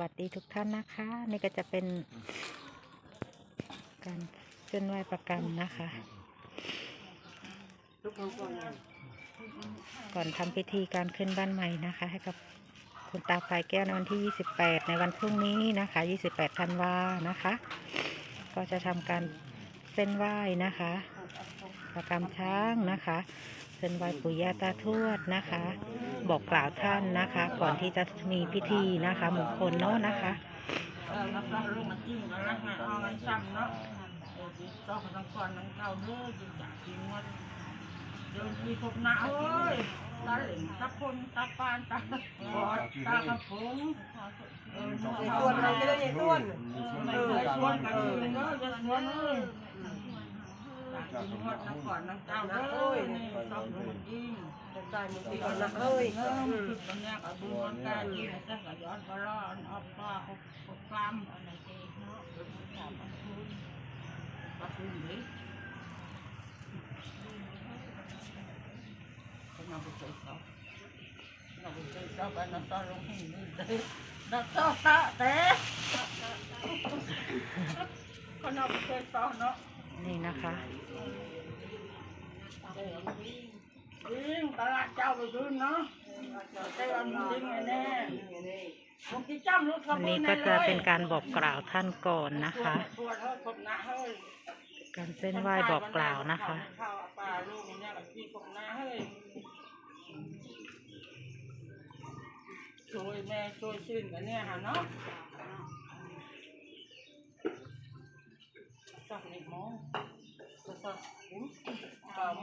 วัสดีทุกท่านนะคะ นี่ก็จะเป็น การเส้นไหว้ประกันนะคะ ก่อนทำพิธีการขึ้นบ้านใหม่นะคะ ให้กับคุณตาพลายแก้วในวันที่ 28 ในวันพรุ่งนี้นะคะ 28ธันวานะคะ ก็จะทำการเส้นไหว้นะคะ ประกำช้างนะคะ เส้นไหว้ปู่ย่าตาทวดนะคะ บอกกล่าวท่านนะคะ ก่อนที่จะมีพิธีนะคะมงคลเนาะนะคะเออแล้วก็ลงมาจิ้มกันแล้วฮะเอามันซ้ำเนาะเออจิตต้องทั้งก่อนทั้งเก่าเด้อจิตจากจริงว่าเดินที่พบหน้าเอ้ยตาเหล่งตาคนตาปานตาบอดตากระพงเออส่วนเราจะได้ในม่เคยชวนกันเลยเนาะจะชวนเลยจากจริงว่าทั้งก่อนเก่าเอนี่ต้อส่วนเลย ណាស់ហត់ណាស់គាត់ណាស់កៅណាស់អើយសោះនោះអ៊ីតែតែមកពីគាត់ណាស់អើយខ្ញុំញ៉ាំអត់បុនកាជាសេះក៏យត់បរអត់អត់ប៉ាហុកហុកប្រាំអត់ណាទេនោះតាមអត់គូអត់គូនេះខ្ញុំទៅចូលសោះខ្ញុំទៅចូលសោះបានអត់ដល់លោកនេះទេដល់សោះតែទេខ្ញុំទៅចូលសោះនោះ นำต่อตาเต้ก็นำไปเจอเขาเนาะนี่นะคะวิ่งตลาดเจ้าไปดูเนาะเจ้ามีลิงแน่ผมที่จำรถขวันบวนี้นก็จะเป็นการบอกกล่าวท่านก่อนนะคะปวดเฮ้ยคนหน้าเฮ้ยการเส้นไหว้บอกกล่าวนะคะข้าวปลาลูกเนี่ยกับที่คนหน้าเฮ้ยช่วยแม่ช่วยชื่นกันเนี่ยฮะเนาะสักหนึ่งโมงสักหุ้มเก้าโ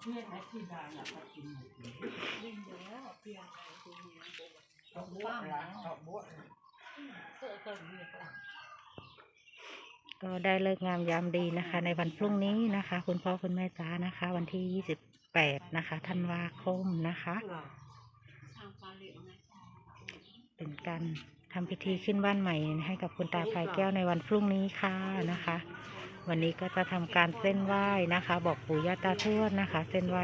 เพื่อนไหนที่ดาน่ะเขากินหมดเลยยิ่งเยอะเพียงใครคุณเนี้ยดอกบัวละดอกบัวเออก็มีก็ก็ได้เลิกงามยามดีนะคะ ในวันพรุ่งนี้นะคะ คุณพ่อคุณแม่จ้านะคะ วันที่ 28 นะคะธันวาคมนะคะ เป็นการทำพิธีขึ้นบ้านใหม่ให้กับคุณตาพลายแก้วในวันพรุ่งนี้ค่ะนะคะ วันนี้ก็จะทำการเส้นไหว้นะคะ บอกปู่ย่าตาทวดนะคะ เส้นไหว้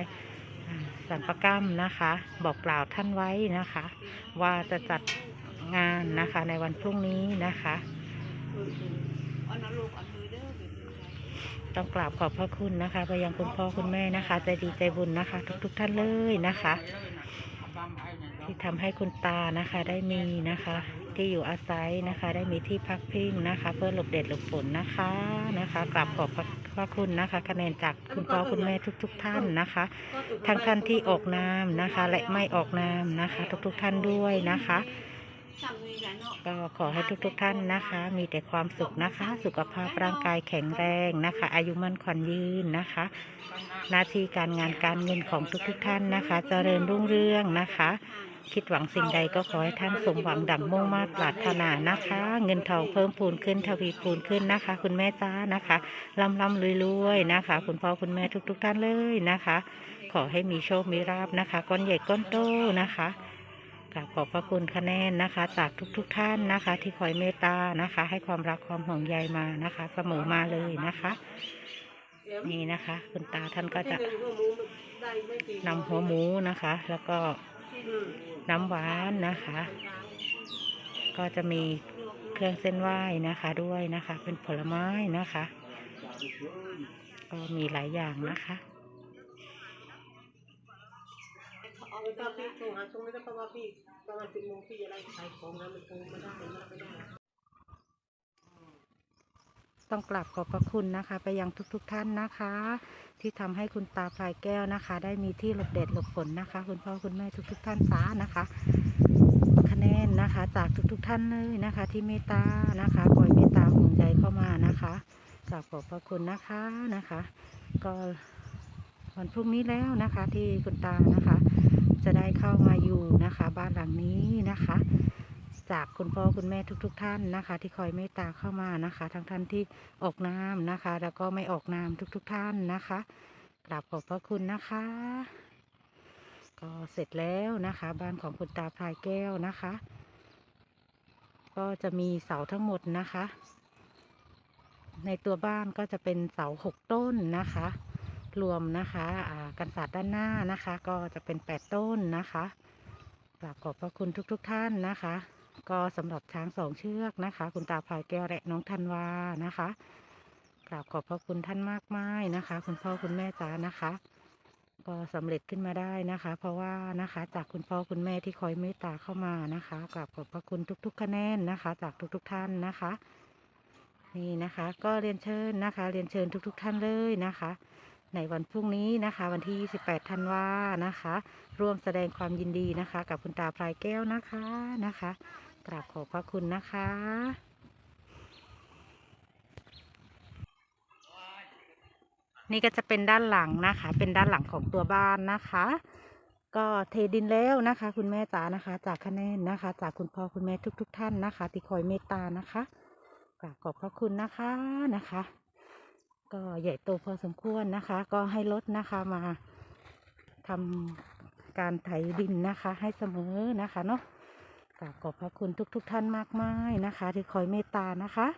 สันปกรรมนะคะ บอกกล่าวท่านไว้นะคะ ว่าจะจัดงานนะคะในวันพรุ่งนี้นะคะต้องกราบขอบพระคุณนะคะ ไปยังคุณพ่อคุณแม่นะคะใจดีใจบุญนะคะ ทุกๆทท่านเลยนะคะ ที่ทำให้คุณตานะคะได้มีนะคะ ที่อยู่อาศัยนะคะ ได้มีที่พักพิงนะคะ เพื่อหลบเด็ดหลบฝนนะคะนะคะกราบขอบพระคุณนะคะคะแนนจากคุณพ่อคุณแม่ทุกๆท่านนะคะทั้งท่านที่ออกนามนะคะ และไม่ออกนามนะคะ ทุกๆท่านด้วยนะคะ ก็ขอให้ทุกๆท่านนะคะ มีแต่ความสุขนะคะ สุขภาพร่างกายแข็งแรงนะคะ อายุมั่นขวัญยืนนะคะ หน้าที่การงานการเงินของทุกๆท่านนะคะเจริญรุ่งเรืองนะคะ คิดหวังสิ่งใดก็ขอให้ท่านสมหวังดั่งมุ่งมาตรปรารถนานะคะ เงินทองเพิ่มพูนขึ้นทวีพูนขึ้นนะคะ คุณแม่จ้านะคะร่ำร่ำรวยรวยๆนะคะ คุณพ่อคุณแม่ทุกๆท่านเลยนะคะ ขอให้มีโชคมีลาบนะคะก้อนใหญ่ก้อนโตนะคะกราบขอบพระคุณคะแนนนะคะ จากทุกๆท่านนะคะ ที่คอยเมตตานะคะ ให้ความรักความห่วงใยมานะคะ เสมอมาเลยนะคะนี่นะคะ คุณตาท่านก็จะนำหัวหมูนะคะ แล้วก็ น้ำหวานนะคะ ก็จะมีเครื่องเส้นไหว้นะคะด้วยนะคะ เป็นผลไม้นะคะ ก็มีหลายอย่างนะคะเอาไปครับพี่โทรหาช่วงนี้ก็ประมาณพี่ประมาณสิบโมงพี่อะไรขายของนะมันคงไม่ได้ไม่ได้ ต้องกลับขอบพระคุณนะคะ ไปยังทุกๆทท่านนะคะ ที่ทำให้คุณตาพลายแก้วนะคะ ได้มีที่หลบแดดหลบฝนนะคะ คุณพ่อคุณแม่ทุกๆท่านสานะคะ คะแนนนะคะ จากทุกๆท่านเลยนะคะ ที่เมตตานะคะคอยเมตตาห่วงใยเข้ามานะคะกราบขอบพระคุณนะคะนะคะ ก็วันพรุ่งนี้แล้วนะคะที่คุณตานะคะ จะได้เข้ามาอยู่นะคะ บ้านหลังนี้นะคะ จากคุณพ่อคุณแม่ทุก ๆ ท่านนะคะ ที่คอยเมตตาเข้ามานะคะ ทั้งท่านที่ออกนามนะคะ แล้วก็ไม่ออกนามทุก ๆ ท่านนะคะกราบขอบพระคุณนะคะ ก็เสร็จแล้วนะคะ บ้านของคุณตาพลายแก้วนะคะ ก็จะมีเสาทั้งหมดนะคะ ในตัวบ้านก็จะเป็นเสาหกต้นนะคะ รวมนะคะกันศาสตร์ด้านหน้านะคะ ก็จะเป็นแปดต้นนะคะกราบขอบพระคุณทุก ๆทท่านนะคะ ก็สำหรับช้างสองเชือกนะคะ คุณตาพลายแก้วและน้องธันวานะคะกราบขอบพระคุณท่านมากมายนะคะ คุณพ่อคุณแม่จ๋านะคะ ก็สำเร็จขึ้นมาได้นะคะ เพราะว่านะคะจากคุณพ่อคุณแม่ที่คอยเมตตาเข้ามานะคะกราบขอบพระคุณทุก ๆ คะแนนนะคะ จากทุกๆท่านนะคะ นี่นะคะ ก็เรียนเชิญนะคะ เรียนเชิญทุก ๆท่านเลยนะคะ ในวันพรุ่งนี้นะคะ วันที่28ธันวานะคะ ร่วมแสดงความยินดีนะคะ กับคุณตาพลายแก้วนะคะนะคะ กราบขอบพระคุณนะคะนี่ก็จะเป็นด้านหลังนะคะ เป็นด้านหลังของตัวบ้านนะคะ ก็เทดินแล้วนะคะ คุณแม่จ๋านะคะ จากคะแนนนะคะ จากคุณพ่อคุณแม่ทุก ๆท่านนะคะ ที่คอยเมตตานะคะกราบขอบพระคุณนะคะนะคะ ก็ใหญ่โตพอสมควรนะคะ ก็ให้รถนะคะมาทำการไถดินนะคะ ให้เสมอนะคะเนาะ กราบขอบพระคุณทุกๆท่านมากมายนะคะ ที่คอยเมตตานะคะ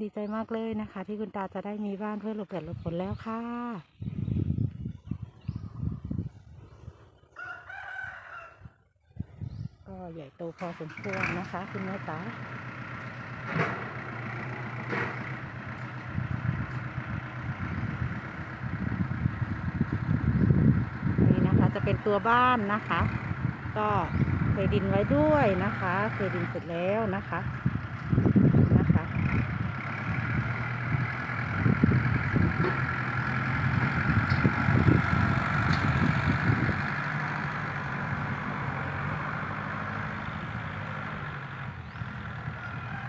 ดีใจมากเลยนะคะ ที่คุณตาจะได้มีบ้านเพื่อหลบแดดหลบฝนแล้วค่ะก็ใหญ่โตพอสมควรนะคะ คุณแม่จ๋านี่นะคะจะเป็นตัวบ้านนะคะ ก็ ทดินไว้ด้วยนะคะเทดินเสร็จแล้วนะคะนะคะ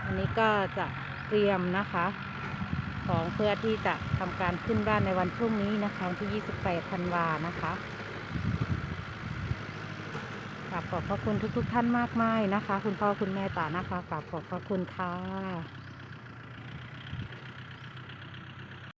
อันนี้ก็จะเตรียมนะคะของเพื่อที่จะทำการขึ้นบ้านในวันพรุ่งนี้นะคะที่ 28 ธันวานะคะ กราบขอบพระคุณทุกๆทท่านมากมายนะคะ คุณพ่อคุณแม่ตานะคะกราบขอบพระคุณค่ะ